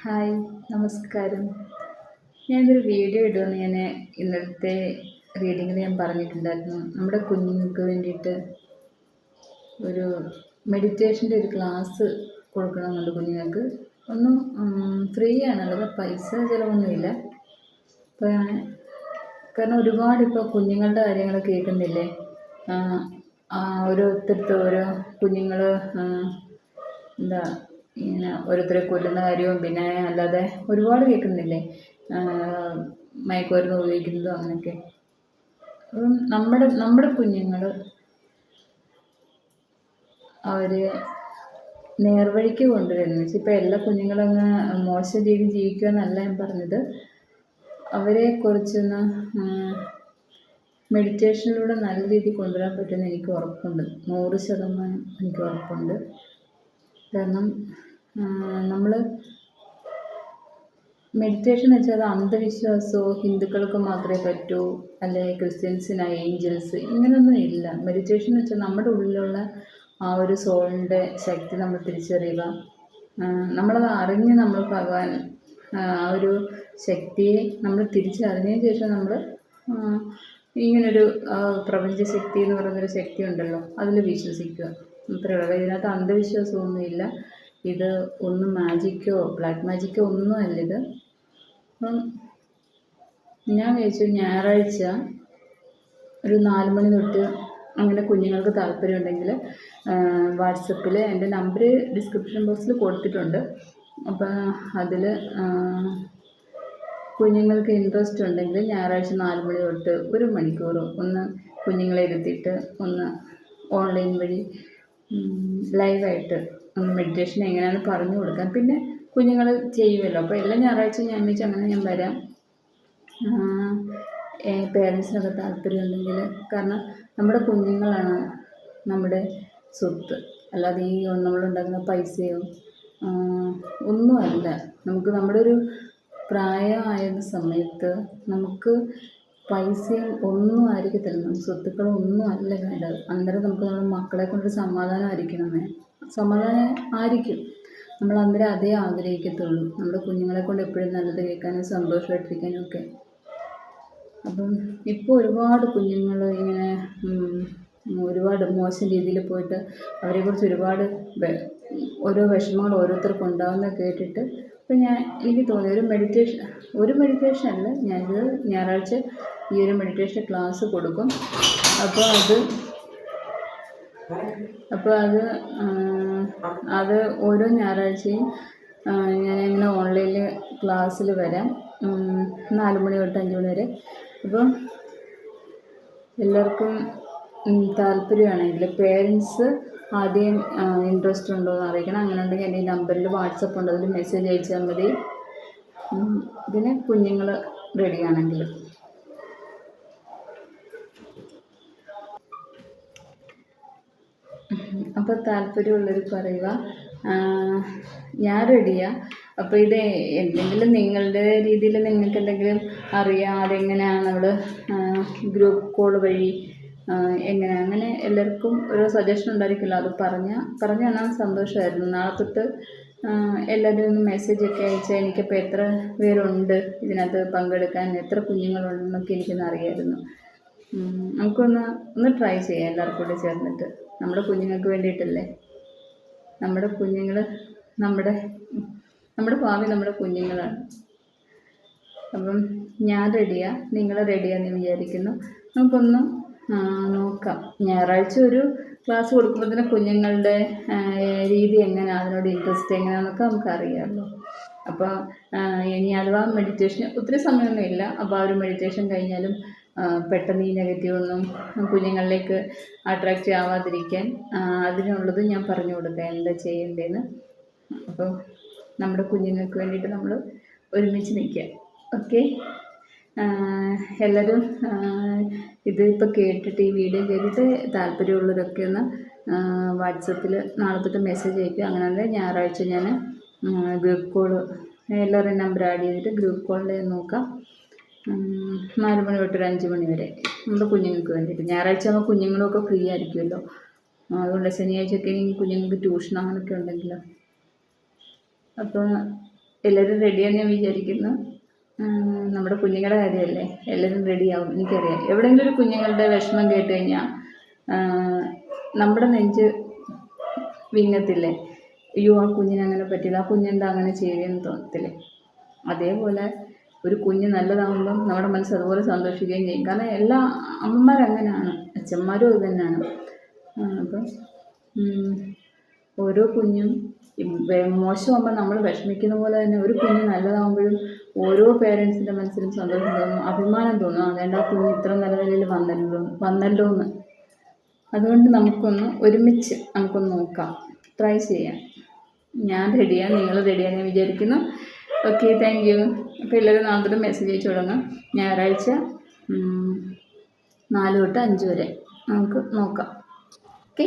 Hi നമസ്കാരം. ഞാനൊരു video ഇടുമെന്ന് ഞാൻ ഇന്നത്തെ റീഡിങ്ങിൽ ഞാൻ പറഞ്ഞിട്ടുണ്ടായിരുന്നു. നമ്മുടെ കുഞ്ഞുങ്ങൾക്ക് വേണ്ടിയിട്ട് ഒരു മെഡിറ്റേഷന്റെ ഒരു ക്ലാസ് കൊടുക്കണമെന്നുണ്ട് കുഞ്ഞുങ്ങൾക്ക്. ഒന്നും ഫ്രീ ആണുള്ളത് പൈസ ചിലവൊന്നുമില്ല. അപ്പോൾ കാരണം ഒരുപാട് ഇപ്പോൾ കുഞ്ഞുങ്ങളുടെ കാര്യങ്ങൾ കേൾക്കുന്നില്ലേ? ഓരോരുത്തരുത്തോരോ ഓരോ കുഞ്ഞുങ്ങൾ എന്താ ഇങ്ങനെ ഓരോരുത്തരെ കൊല്ലുന്ന കാര്യവും പിന്നെ അല്ലാതെ ഒരുപാട് കേൾക്കുന്നില്ലേ? മയക്കുമരുന്ന് ഉപയോഗിക്കുന്നതും അങ്ങനെയൊക്കെ. അപ്പം നമ്മുടെ നമ്മുടെ കുഞ്ഞുങ്ങൾ അവർ നേർവഴിക്ക് കൊണ്ടുവരുന്നത്. വെച്ചാൽ ഇപ്പോൾ എല്ലാ കുഞ്ഞുങ്ങളും മോശം രീതി ജീവിക്കുക എന്നല്ല ഞാൻ പറഞ്ഞത്. അവരെ കുറിച്ചൊന്ന് മെഡിറ്റേഷനിലൂടെ നല്ല രീതിയിൽ കൊണ്ടുവരാൻ പറ്റുമെന്ന് എനിക്ക് ഉറപ്പുണ്ട്. നൂറ് ശതമാനം എനിക്ക് ഉറപ്പുണ്ട്. കാരണം നമ്മൾ മെഡിറ്റേഷൻ എന്ന് വെച്ചാൽ അന്ധവിശ്വാസമോ ഹിന്ദുക്കൾക്ക് മാത്രമേ പറ്റൂ അല്ലെങ്കിൽ ക്രിസ്ത്യൻസിന് ഏഞ്ചൽസ് ഇങ്ങനെയൊന്നും ഇല്ല. മെഡിറ്റേഷൻ എന്ന് വെച്ചാൽ നമ്മുടെ ഉള്ളിലുള്ള ആ ഒരു സോളിന്റെ ശക്തി നമ്മൾ തിരിച്ചറിയുക. നമ്മളത് അറിഞ്ഞ് നമ്മൾ ഭഗവാൻ ആ ഒരു ശക്തിയെ നമ്മൾ തിരിച്ചറിഞ്ഞതിന് ശേഷം നമ്മൾ ഇങ്ങനൊരു പ്രപഞ്ച ശക്തി എന്ന് പറയുന്നൊരു ശക്തി ഉണ്ടല്ലോ അതിൽ വിശ്വസിക്കുക. അത്രയേ ഉള്ളൂ. ഇതിനകത്ത് അന്ധവിശ്വാസമൊന്നുമില്ല. ഇത് ഒന്നും മാജിക്കോ ബ്ലാക്ക് മാജിക്കോ ഒന്നും അല്ല ഇത്. അപ്പം ഞാൻ വിചാരിച്ചു ഞായറാഴ്ച ഒരു നാല് മണി തൊട്ട് അങ്ങനെ കുഞ്ഞുങ്ങൾക്ക് താല്പര്യമുണ്ടെങ്കിൽ വാട്സപ്പിൽ എന്റെ നമ്പർ ഡിസ്ക്രിപ്ഷൻ ബോക്സിൽ കൊടുത്തിട്ടുണ്ട്. അപ്പം അതിൽ കുഞ്ഞുങ്ങൾക്ക് ഇൻട്രസ്റ്റ് ഉണ്ടെങ്കിൽ ഞായറാഴ്ച നാല് മണി തൊട്ട് ഒരു മണിക്കൂർ ഒന്ന് കുഞ്ഞുങ്ങളെ ഇരുത്തിയിട്ട് ഒന്ന് ഓൺലൈൻ വഴി ലൈവായിട്ട് മെഡിറ്റേഷൻ എങ്ങനെയാണ് പറഞ്ഞു കൊടുക്കാൻ? പിന്നെ കുഞ്ഞുങ്ങൾ ചെയ്യുമല്ലോ അപ്പോൾ എല്ലാ ഞായറാഴ്ച ഞാൻ വെച്ച് അങ്ങനെ ഞാൻ വരാം. പേരൻസിനൊക്കെ താല്പര്യമുണ്ടെങ്കിൽ കാരണം നമ്മുടെ കുഞ്ഞുങ്ങളാണ് നമ്മുടെ സ്വത്ത്. അല്ലാതെ ഈ നമ്മളുണ്ടാക്കുന്ന പൈസയോ ഒന്നുമല്ല. നമുക്ക് നമ്മുടെ ഒരു പ്രായമായ സമയത്ത് നമുക്ക് പൈസയും ഒന്നും ആയിരിക്കത്തില്ല. നമുക്ക് സ്വത്തുക്കളും ഒന്നും അല്ല വേണ്ടത്. അന്നേരം നമുക്ക് നമ്മുടെ മക്കളെ കൊണ്ടൊരു സമാധാനമായിരിക്കണമേ. സമാധാനം ആയിരിക്കും. നമ്മൾ അന്നേരം അതേ ആഗ്രഹിക്കത്തുള്ളൂ. നമ്മുടെ കുഞ്ഞുങ്ങളെ കൊണ്ട് എപ്പോഴും നല്ലത് കേൾക്കാനും സന്തോഷമായിട്ടിരിക്കാനും ഒക്കെ. അപ്പം ഇപ്പോൾ ഒരുപാട് കുഞ്ഞുങ്ങൾ ഇങ്ങനെ ഒരുപാട് മോശം രീതിയിൽ പോയിട്ട് അവരെക്കുറിച്ച് ഒരുപാട് ഓരോ വിഷമങ്ങൾ ഓരോരുത്തർക്കും ഉണ്ടാകുന്നത് കേട്ടിട്ട് ഇപ്പം ഞാൻ എനിക്ക് തോന്നി ഒരു മെഡിറ്റേഷൻ ഒരു മെഡിറ്റേഷൻ അല്ല. ഞാനിത് ഞായറാഴ്ച ഈ ഒരു മെഡിറ്റേഷൻ ക്ലാസ് കൊടുക്കും. അപ്പോൾ അത് അപ്പോൾ അത് അത് ഓരോ ഞായറാഴ്ചയും ഞാനിങ്ങനെ ഓൺലൈനിൽ ക്ലാസ്സിൽ വരാം. നാല് മണി തൊട്ട് അഞ്ച് മണി വരെ. അപ്പോൾ എല്ലാവർക്കും താല്പര്യമാണെങ്കിൽ പേരൻസ് ആദ്യം ഇൻട്രസ്റ്റ് ഉണ്ടോ എന്ന് അറിയിക്കണം. അങ്ങനെ ഉണ്ടെങ്കിൽ എന്റെ ഈ നമ്പറിൽ വാട്സപ്പ് ഉണ്ട്. അതിൽ മെസ്സേജ് അയച്ചാൽ മതി. പിന്നെ കുഞ്ഞുങ്ങൾ റെഡിയാണെങ്കിൽ അപ്പോൾ താല്പര്യമുള്ളവർ പറയുക ഞാൻ റെഡിയാണ് അപ്പോൾ ഇത് എന്തെങ്കിലും നിങ്ങളുടെ രീതിയിൽ നിങ്ങൾക്ക് എന്തെങ്കിലും അറിയാം അതെങ്ങനെയാണ് നമ്മൾ ഗ്രൂപ്പ് കോൾ വഴി എങ്ങനെ? അങ്ങനെ എല്ലാവർക്കും ഒരു സജഷൻ ഉണ്ടായിരിക്കില്ല. അത് പറഞ്ഞ പറഞ്ഞു തന്നാൽ സന്തോഷമായിരുന്നു നാളെ തൊട്ട് എല്ലാവരും ഒന്ന് മെസ്സേജൊക്കെ അയച്ചാൽ എനിക്കിപ്പോൾ എത്ര പേരുണ്ട് ഇതിനകത്ത് പങ്കെടുക്കാൻ എത്ര കുഞ്ഞുങ്ങളുണ്ടെന്നൊക്കെ എനിക്കൊന്ന് അറിയാമായിരുന്നു നമുക്കൊന്ന് ഒന്ന് ട്രൈ ചെയ്യാം എല്ലാവർക്കും കൂടെ ചേർന്നിട്ട്. നമ്മുടെ കുഞ്ഞുങ്ങൾക്ക് വേണ്ടിയിട്ടല്ലേ? നമ്മുടെ കുഞ്ഞുങ്ങൾ നമ്മുടെ നമ്മുടെ ഭാവി നമ്മുടെ കുഞ്ഞുങ്ങളാണ്. അപ്പം ഞാൻ റെഡിയാ നിങ്ങൾ റെഡിയാണെന്ന് വിചാരിക്കുന്നു. നമുക്കൊന്ന് നോക്കാം. ഞായറാഴ്ച ഒരു ക്ലാസ് കൊടുക്കുമ്പോൾ തന്നെ കുഞ്ഞുങ്ങളുടെ രീതി എങ്ങനെയാണ് അതിനോട് ഇൻട്രസ്റ്റ് എങ്ങനെയാണെന്നൊക്കെ നമുക്കറിയാമല്ലോ. അപ്പോൾ ഇനി അഥവാ മെഡിറ്റേഷൻ ഒത്തിരി സമയമൊന്നുമില്ല. അപ്പോൾ ആ ഒരു മെഡിറ്റേഷൻ കഴിഞ്ഞാലും പെട്ടെന്ന് ഈ നെഗറ്റീവൊന്നും കുഞ്ഞുങ്ങളിലേക്ക് അട്രാക്റ്റ് ആവാതിരിക്കാൻ അതിനുള്ളത് ഞാൻ പറഞ്ഞു കൊടുക്കാം എന്താ ചെയ്യേണ്ടതെന്ന് അപ്പോൾ നമ്മുടെ കുഞ്ഞുങ്ങൾക്ക് വേണ്ടിയിട്ട് നമ്മൾ ഒരുമിച്ച് നിൽക്കുക ഓക്കെ എല്ലാവരും ഇതിപ്പോൾ കേട്ടിട്ട് ഈ വീഡിയോ കേട്ടിട്ട് താല്പര്യമുള്ളവരൊക്കെ ഒന്ന് വാട്സപ്പിൽ നാളെ തൊട്ട് മെസ്സേജ് അയക്കുക. അങ്ങനെ ഞായറാഴ്ച ഞാൻ ഗ്രൂപ്പ് കോൾ എല്ലാവരുടെയും നമ്പർ ആഡ് ചെയ്തിട്ട് ഗ്രൂപ്പ് കോളിൽ നോക്കാം. നാല് മണി തൊട്ട് ഒരു അഞ്ച് മണി വരെ നമ്മുടെ കുഞ്ഞുങ്ങൾക്ക് വേണ്ടിയിട്ട്. ഞായറാഴ്ച ആകുമ്പോൾ കുഞ്ഞുങ്ങളൊക്കെ ഫ്രീ ആയിരിക്കുമല്ലോ. അതുകൊണ്ട് ശനിയാഴ്ചയൊക്കെ കുഞ്ഞുങ്ങൾക്ക് ട്യൂഷൻ അങ്ങനെയൊക്കെ ഉണ്ടെങ്കിലോ. അപ്പോൾ എല്ലാവരും റെഡിയാണെന്ന് ഞാൻ വിചാരിക്കുന്നു. നമ്മുടെ കുഞ്ഞുങ്ങളുടെ കാര്യമല്ലേ? എല്ലാവരും റെഡിയാവും എനിക്കറിയാം. എവിടെയെങ്കിലും ഒരു കുഞ്ഞുങ്ങളുടെ വിഷമം കേട്ട് കഴിഞ്ഞാൽ നമ്മുടെ നെഞ്ച് വിങ്ങത്തില്ലേ? അയ്യോ ആ കുഞ്ഞിനങ്ങനെ പറ്റില്ല. ആ കുഞ്ഞെന്താ അങ്ങനെ ചെയ്തതെന്ന് തോന്നത്തില്ലേ? അതേപോലെ ഒരു കുഞ്ഞ് നല്ലതാകുമ്പം നമ്മുടെ മനസ്സ് അതുപോലെ സന്തോഷിക്കുകയും ചെയ്യും. കാരണം എല്ലാ അമ്മമാരങ്ങനെയാണ് അച്ഛന്മാരും അത് തന്നെയാണ്. അപ്പം ഓരോ കുഞ്ഞും മോശമാകുമ്പോൾ നമ്മൾ വിഷമിക്കുന്ന പോലെ തന്നെ ഒരു കുഞ്ഞ് നല്ലതാകുമ്പോഴും ഓരോ പേരൻസിന്റെ മനസ്സിലും സന്തോഷം തോന്നും അഭിമാനം തോന്നും. അതേണ്ട ആ കുഞ്ഞ് ഇത്ര നല്ല നിലയിൽ വന്നല്ലോ വന്നല്ലോ എന്ന് അതുകൊണ്ട് നമുക്കൊന്ന് ഒരുമിച്ച് നമുക്കൊന്ന് നോക്കാം. ട്രൈ ചെയ്യാം. ഞാൻ റെഡിയാണ് നിങ്ങൾ റെഡിയാണ് ഞാൻ വിചാരിക്കുന്നു. ഓക്കെ താങ്ക് യു അപ്പോൾ എല്ലാവരും നാളെ മെസ്സേജ് അയച്ചു തുടങ്ങാം. ഞായറാഴ്ച നാല് തൊട്ട് അഞ്ച് വരെ. നമുക്ക് നോക്കാം. ഓക്കെ